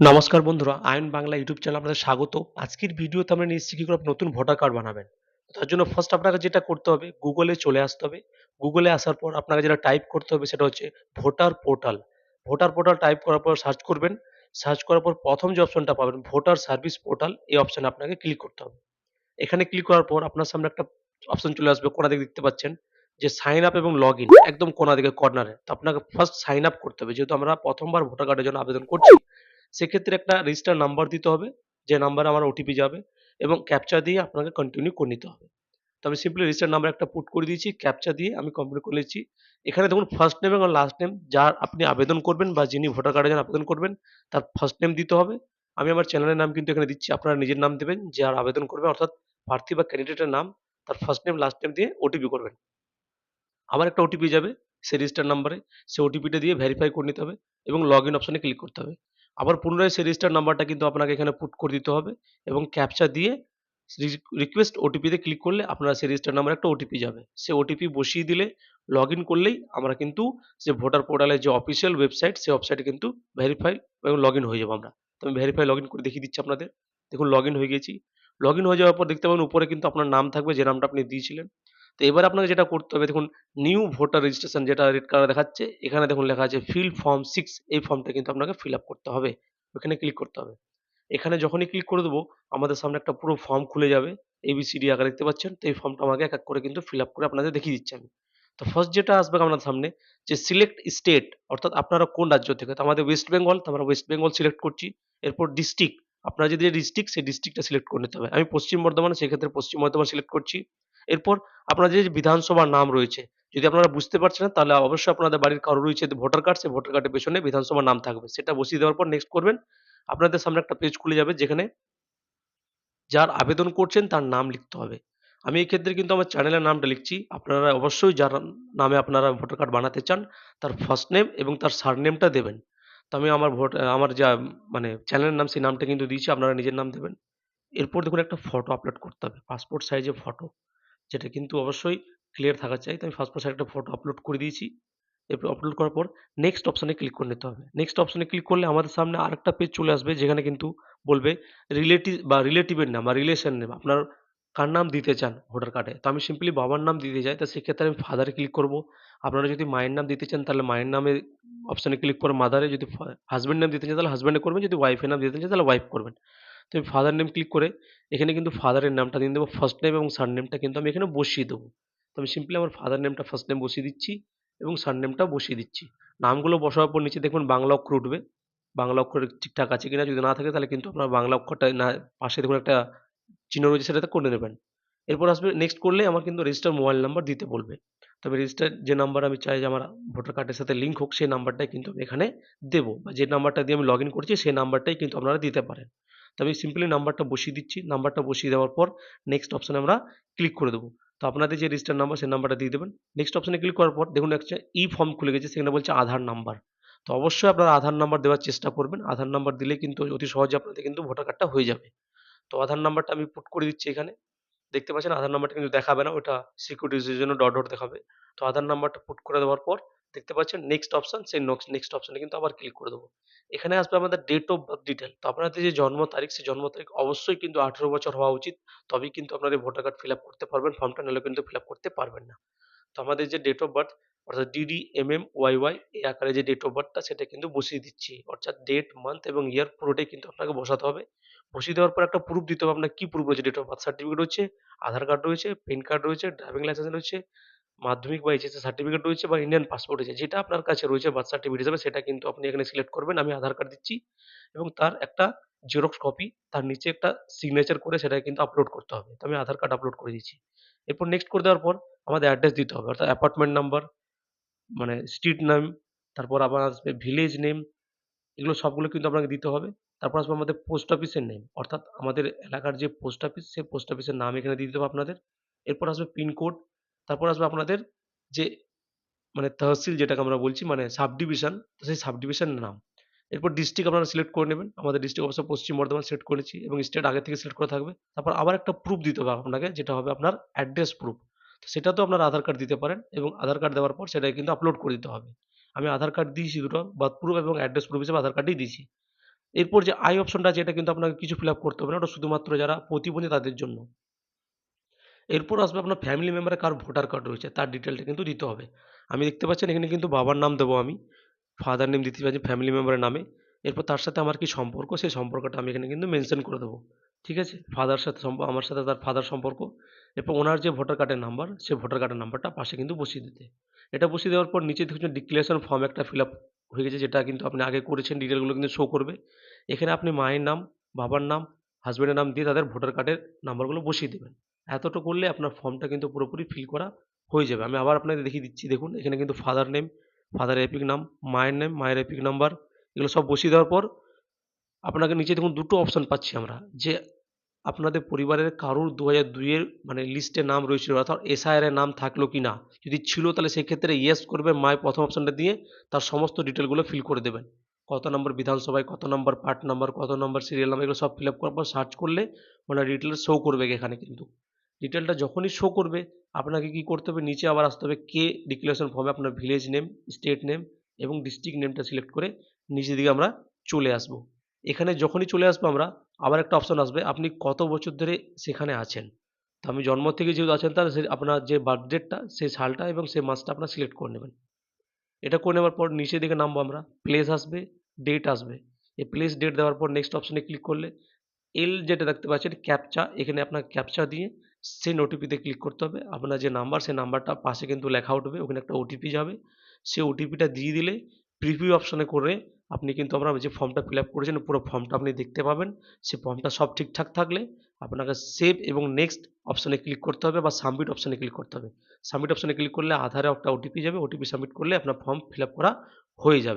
নমস্কার বন্ধুরা, ion Bangla YouTube channel আপনাদের স্বাগত। আজকের ভিডিওতে আমরা এসেছি কি করে নতুন ভোটার কার্ড বানাবেন। তার জন্য ফার্স্ট আপনাকে যেটা করতে হবে গুগলে চলে আসতে হবে। গুগলে আসার পর আপনাকে যেটা টাইপ করতে হবে সেটা হচ্ছে voter portal. Voter portal type করার পর সার্চ করবেন। সার্চ করার পর প্রথম যে অপশনটা পাবেন, ভোটার সার্ভিস পোর্টাল এই অপশানে আপনাকে ক্লিক করতে হবে। এখানে ক্লিক করার পর আপনার সামনে একটা অপশন চলে আসবে, কোনা দিকে দেখতে পাচ্ছেন, যে সাইন আপ এবং লগ ইন একদম কোনা দিকে কর্নারে তো আপনাকে ফার্স্ট সাইন আপ করতে হবে, যেহেতু আমরা প্রথমবার ভোটার কার্ডের জন্য আবেদন করছি। সেক্ষেত্রে একটা রেজিস্টার নাম্বার দিতে হবে, যে নাম্বারে আমার ওটিপি যাবে এবং ক্যাপচা দিয়ে আপনাকে কন্টিনিউ করে নিতে হবে। তো আমি সিম্পলি রেজিস্টার নাম্বার একটা পুট করে দিয়েছি ক্যাপচা দিয়ে আমি কমপ্লিট করে নিচ্ছি এখানে দেখুন ফার্স্ট নেম এবং লাস্ট নেম যার আপনি আবেদন করবেন বা যিনি ভোটার কার্ডের জন্য আবেদন করবেন, তার ফার্স্ট নেম দিতে হবে। আমি আমার চ্যানেলের নাম কিন্তু এখানে দিচ্ছি, আপনারা নিজের নাম দেবেন, যার আবেদন করবে, অর্থাৎ প্রার্থী বা ক্যান্ডিডেটের নাম, তার ফার্স্ট নেম লাস্ট নেম দিয়ে ওটিপি করবেন। আবার একটা ওটিপি যাবে, সেই রেজিস্টার নাম্বারে সেই ওটিপিটা দিয়ে ভেরিফাই করে নিতে হবে এবং লগ ইন অপশনে ক্লিক করতে হবে। আবার পুনরায় সেই রেজিস্টার নাম্বারটা কিন্তু আপনাকে এখানে পুট করে দিতে হবে এবং ক্যাপচা দিয়ে রিকোয়েস্ট ওটিপিতে ক্লিক করলে আপনার সেই রেজিস্টার নাম্বার একটা ওটিপি যাবে। সে ওটিপি বসিয়ে দিলে লগ ইন করলেই আমরা কিন্তু যে ভোটার পোর্টালের যে অফিসিয়াল ওয়েবসাইট সেই ওয়েবসাইটে কিন্তু ভেরিফাই এবং লগ হয়ে যাব আমরা। তো আমি ভেরিফাই লগ করে দেখিয়ে দিচ্ছি আপনাদের। দেখুন লগ হয়ে গেছি। লগ হয়ে যাওয়ার পর দেখতে পাবেন উপরে কিন্তু আপনার নাম থাকবে, যে নামটা আপনি দিয়েছিলেন। তো এবার আপনাকে যেটা করতে হবে, দেখুন নিউ ভোটার রেজিস্ট্রেশন যেটা রেড কালার দেখাচ্ছে, এখানে দেখুন লেখা আছে ফিল ফর্ম সিক্স এই ফর্মটা কিন্তু আপনাকে ফিল আপ করতে হবে। ওখানে ক্লিক করতে হবে। এখানে যখনই ক্লিক করে দেবো, আমাদের সামনে একটা পুরো ফর্ম খুলে যাবে এবিসিডি আগে দেখতে পাচ্ছেন, তো এই ফর্মটা আমাকে এক এক করে কিন্তু ফিল আপ করে আপনাদের দেখিয়ে দিচ্ছি আমি। তো ফার্স্ট যেটা আসবে আপনার সামনে, যে সিলেক্ট স্টেট অর্থাৎ আপনারা কোন রাজ্য থেকে, তো আমাদের ওয়েস্ট বেঙ্গল তো আমরা ওয়েস্ট বেঙ্গল সিলেক্ট করছি, এরপর ডিস্ট্রিক্ট আপনার যদি ডিস্ট্রিক্ট সেই ডিস্ট্রিক্টটা সিলেক্ট করে নিতে হবে। আমি পশ্চিম বর্ধমান, সেক্ষেত্রে পশ্চিম বর্ধমান সিলেক্ট করছি। এরপর আপনার যে বিধানসভার নাম রয়েছে, যদি আপনারা বুঝতে পারছেন না, তাহলে অবশ্যই আপনাদের বাড়ির কারও রয়েছে ভোটার কার্ড, সেই ভোটার কার্ডের পেছনে বিধানসভার নাম থাকবে। সেটা বসিয়ে দেওয়ার পর নেক্সট করবেন, আপনাদের সামনে একটা পেজ খুলে যাবে যেখানে যার আবেদন করছেন তার নাম লিখতে হবে। আমি এই ক্ষেত্রে কিন্তু আমার চ্যানেলের নামটা লিখছি। আপনারা অবশ্যই যার নামে আপনারা ভোটার কার্ড বানাতে চান, তার ফার্স্ট নেম এবং তার সারনেমটা দেবেন। তো আমি আমার ভোট, আমার যা মানে চ্যানেলের নাম, সেই নামটা কিন্তু দিয়েছি, আপনারা নিজের নাম দেবেন। এরপর দেখুন একটা ফটো আপলোড করতে হবে পাসপোর্ট সাইজের ফটো যেটা কিন্তু অবশ্যই ক্লিয়ার থাকা চাই। তো আমি ফার্স্ট সাইজ একটা ফটো আপলোড করে দিয়েছি। এরপর আপলোড করার পর নেক্সট অপশানে ক্লিক করে নিতে হবে। নেক্সট অপশানে ক্লিক করলে আমাদের সামনে আরেকটা পেজ চলে আসবে, যেখানে কিন্তু বলবে রিলেটিভ বা রিলেটিভের নাম বা রিলেশন নেম। আপনার কার নাম দিতে চান ভোটার কার্ডে তো আমি সিম্পলি বাবার নাম দিতে চাই। তো সেক্ষেত্রে আমি ফাদারে ক্লিক করব। আপনারা যদি মায়ের নাম দিতে চান, তাহলে মায়ের নামে অপশানে ক্লিক করে মাদারে যদি হাজব্যান্ড নাম দিতে চান, তাহলে হাজব্যান্ডে করবেন। যদি ওয়াইফের নাম দিতে চান, তাহলে ওয়াইফ করবেন। তো আমি ফাদার নেম ক্লিক করে এখানে কিন্তু ফাদারের নামটা দিয়ে দেবো ফার্স্ট নেম এবং সার নেমটা কিন্তু আমি এখানে বসিয়ে দেবো। তো আমি সিম্পলি আমার ফাদার নেমটা ফার্স্ট নেম বসিয়ে দিচ্ছি এবং সারনেমটাও বসিয়ে দিচ্ছি। নামগুলো বসানোর পর নিচে দেখুন বাংলা অক্ষর উঠবে। বাংলা অক্ষর ঠিকঠাক আছে কিনা যদি না থাকে তাহলে কিন্তু আপনার বাংলা অক্ষরটা না, পাশে দেখুন একটা চিহ্ন রয়েছে সেটাতে করে নেবেন। এরপর আসবে নেক্সট করলে আমার কিন্তু রেজিস্টার মোবাইল নাম্বার দিতে বলবে। তবে রেজিস্টার যে নাম্বার আমি চাই যে আমার ভোটার কার্ডের সাথে লিঙ্ক হোক, সেই নাম্বারটাই কিন্তু আমি এখানে দেবো। বা যে নাম্বারটা দিয়ে আমি লগ ইন করছি, সেই নাম্বারটাই কিন্তু আপনারা দিতে পারেন। তো আমি সিম্পলি নাম্বারটা বসিয়ে দিচ্ছি। নাম্বারটা বসিয়ে দেওয়ার পর নেক্সট অপশানে আমরা ক্লিক করে দেবো। তো আপনাদের যে রেজিস্টার নাম্বার সেই নাম্বারটা দিয়ে দেবেন। নেক্সট অপশানে ক্লিক করার পর দেখুন একটা ই ফর্ম খুলে গেছে, সেখানে বলছে আধার নাম্বার তো অবশ্যই আপনারা আধার নাম্বার দেওয়ার চেষ্টা করবেন। আধার নাম্বার দিলে কিন্তু অতি সহজে আপনাদের কিন্তু ভোটার কার্ডটা হয়ে যাবে। তো আধার নাম্বারটা আমি পুট করে দিচ্ছি এখানে। দেখতে পাচ্ছেন আধার নাম্বারটা কিন্তু দেখাবে না, ওটা সিকিউরিটির জন্য ডট ডট দেখাবে। তো আধার নাম্বারটা পুট করে দেওয়ার পর দেখতে পাচ্ছেন নেক্সট অপশন সেই নেক্সট অপশনে কিন্তু আবার ক্লিক করে দেবো। এখানে আসবে আমাদের ডেট অফ বার্থ ডিটেল তো আপনাদের যে জন্ম তারিখ সেই জন্ম তারিখ অবশ্যই কিন্তু আঠেরো বছর হওয়া উচিত। তবেই কিন্তু আপনাদের ভোটার কার্ড ফিল করতে পারবেন। ফর্মটা নাহলে কিন্তু ফিল করতে পারবেন না। তো আমাদের যে ডেট অফ বার্থ অর্থাৎ DD M M Y Y এই আকারে যে ডেট অফ বার্থটা সেটা কিন্তু বসিয়ে দিচ্ছি। অর্থাৎ ডেট মান্থ এবং ইয়ার পুরোটাই কিন্তু আপনাকে বসাতে হবে। বসিয়ে দেওয়ার পর একটা প্রুফ দিতে হবে। আপনার কি প্রুফ রয়েছে? ডেট অফ বার্থ সার্টিফিকেট রয়েছে, আধার কার্ড রয়েছে প্যান কার্ড রয়েছে ড্রাইভিং লাইসেন্স রয়েছে মাধ্যমিক বা এইচএসের সার্টিফিকেট রয়েছে বা ইন্ডিয়ান পাসপোর্ট রয়েছে, যেটা আপনার কাছে রয়েছে বার্থ সার্টিফিকেট হিসাবে, সেটা কিন্তু আপনি এখানে সিলেক্ট করবেন। আমি আধার কার্ড দিচ্ছি এবং তার একটা জেরক্স কপি তার নিচে একটা সিগনেচার করে সেটা কিন্তু আপলোড করতে হবে। তো আমি আধার কার্ড আপলোড করে দিচ্ছি এরপর নেক্সট করে দেওয়ার পর আমাদের অ্যাড্রেস দিতে হবে, অর্থাৎ অ্যাপার্টমেন্ট নাম্বার মানে স্ট্রিট নেম তারপর আবার আসবে ভিলেজ নেম এগুলো সবগুলো কিন্তু আপনাকে দিতে হবে। তারপর আসবে আমাদের পোস্ট অফিসের নেম অর্থাৎ আমাদের এলাকার যে পোস্ট অফিস সেই পোস্ট অফিসের নাম এখানে দিয়ে দিতে হবে আপনাদের। এরপর আসবে পিনকোড তারপর আসবে আপনাদের যে মানে তহসিল যেটাকে আমরা বলছি মানে সাব ডিভিশন তো সেই সাব নাম। এরপর ডিস্ট্রিক্ট আপনারা সিলেক্ট করে নেবেন। আমাদের ডিস্ট্রিক্ট অবশ্য পশ্চিম বর্ধমান সিলেক্ট করেছি এবং স্টেট আগে থেকে সিলেক্ট করা থাকবে। তারপর আবার একটা প্রুফ দিতে হবে আপনাকে, যেটা হবে আপনার অ্যাড্রেস প্রুফ তো সেটা তো আপনার আধার কার্ড দিতে পারেন এবং আধার কার্ড দেওয়ার পর সেটাকে কিন্তু আপলোড করে দিতে হবে। আমি আধার কার্ড দিয়েছি দুটো বার্থ প্রুফ এবং অ্যাড্রেস প্রুফ হিসেবে আধার কার্ডই দিয়েছি। এরপর যে আই অপশনটা আছে, এটা কিন্তু আপনাকে কিছু ফিল আপ করতে হবে না। ওটা শুধুমাত্র যারা প্রতিবন্ধী তাদের জন্য। এরপর আসবে আপনার ফ্যামিলি মেম্বারে কার ভোটার কার্ড রয়েছে, তার ডিটেলটা কিন্তু দিতে হবে। আমি দেখতে পাচ্ছেন এখানে কিন্তু বাবার নাম দেবো আমি ফাদার নেম দিতে পারছি ফ্যামিলি মেম্বারের নামে। এরপর তার সাথে আমার কি সম্পর্ক, সেই সম্পর্কটা আমি এখানে কিন্তু মেনশন করে দেবো। ঠিক আছে? ফাদার সাথে আমার সাথে তার ফাদার সম্পর্ক এরপর ওনার যে ভোটার কার্ডের নাম্বার সেই ভোটার কার্ডের নাম্বারটা পাশে কিন্তু বসিয়ে দিতে। এটা বসিয়ে দেওয়ার পর নিচে দেখুন ডিক্লারেশন ফর্ম একটা ফিল আপ হয়ে গেছে, যেটা কিন্তু আপনি আগে করেছেন ডিটেলগুলো কিন্তু শো করবে। এখানে আপনি মায়ের নাম, বাবার নাম হাজব্যান্ডের নাম দিয়ে তাদের ভোটার কার্ডের নাম্বারগুলো বসিয়ে দেবেন। এতটা করলে আপনার ফর্মটা কিন্তু পুরোপুরি ফিল করা হয়ে যাবে। আমি আবার আপনাকে দেখিয়ে দিচ্ছি। দেখুন, এখানে কিন্তু ফাদার নেম ফাদার এপিক নাম, মায়ের নেম মায়ের এপিক নাম্বার এগুলো সব বসিয়ে দেওয়ার পর আপনাকে নিচে দেখুন দুটো অপশন পাচ্ছি আমরা। যে আপনাদের পরিবারের কারোর দু হাজার দুইয়ের মানে লিস্টে নাম রয়েছিল, অর্থাৎ এসআইআর এর নাম থাকল কি না, যদি ছিল তাহলে সেক্ষেত্রে ইয়েস করবে মায়ের প্রথম অপশানটা দিয়ে তার সমস্ত ডিটেলগুলো ফিল করে দেবেন। কত নম্বর বিধানসভায়, কত নম্বর পার্ট নাম্বার কত নম্বর সিরিয়াল নাম্বার এগুলো সব ফিল আপ করার পর সার্চ করলে ওনার ডিটেলস শো করবে এখানে কিন্তু। ডিটেলটা যখনই শো করবে, আপনাকে কি করতে হবে? নিচে আবার আসতে হবে কে ডিক্লারেশন ফর্মে আপনার ভিলেজ নেম স্টেট নেম এবং ডিস্ট্রিক্ট নেমটা সিলেক্ট করে নিচের দিকে আমরা চলে আসব। এখানে যখনই চলে আসব আমরা, আবার একটা অপশন আসবে, আপনি কত বছর ধরে সেখানে আছেন? তো আমি জন্ম থেকে যেহেতু আছেন, তাহলে সে আপনার যে বার্থ ডেটটা সেই সালটা এবং সেই মাসটা আপনার সিলেক্ট করে নেবেন। এটা করে নেওয়ার পর নিচে দিকে নামবো আমরা প্লেস আসবে ডেট আসবে। এই প্লেস ডেট দেওয়ার পর নেক্সট অপশনে ক্লিক করলে এল যেটা দেখতে পাচ্ছেন ক্যাপচা এখানে আপনার ক্যাপচা দিয়ে সেই ওটিপিতে ক্লিক করতে হবে। আপনার যে নাম্বার সেই নাম্বারটা পাশে কিন্তু লেখা উঠবে, ওখানে একটা ওটিপি যাবে। সেই ওটিপিটা দিয়ে দিলে প্রিভিউ অপশনে করে আপনি কিন্তু আমরা যে ফর্মটা ফিল আপ করেছেন, পুরো ফর্মটা আপনি দেখতে পাবেন। সেই ফর্মটা সব ঠিকঠাক থাকলে আপনাকে সেভ এবং নেক্সট অপশানে ক্লিক করতে হবে বা সাবমিট অপশানে ক্লিক করতে হবে। সাবমিট অপশানে ক্লিক করলে আধারে একটা ওটিপি যাবে ওটিপি সাবমিট করলে আপনার ফর্ম ফিল করা হয়ে যাবে।